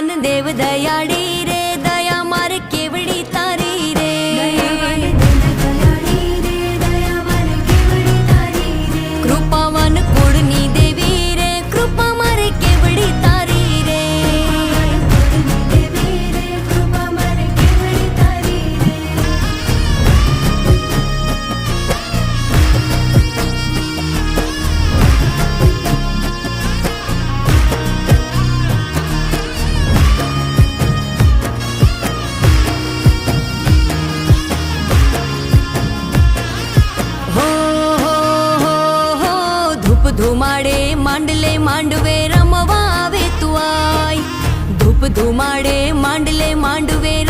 ભગવાન દેવ દયાળી ધુમાડે માંડલે માંડવે રમવા આવે તું આય. ધૂપ ધુમાડે માંડલે માંડવે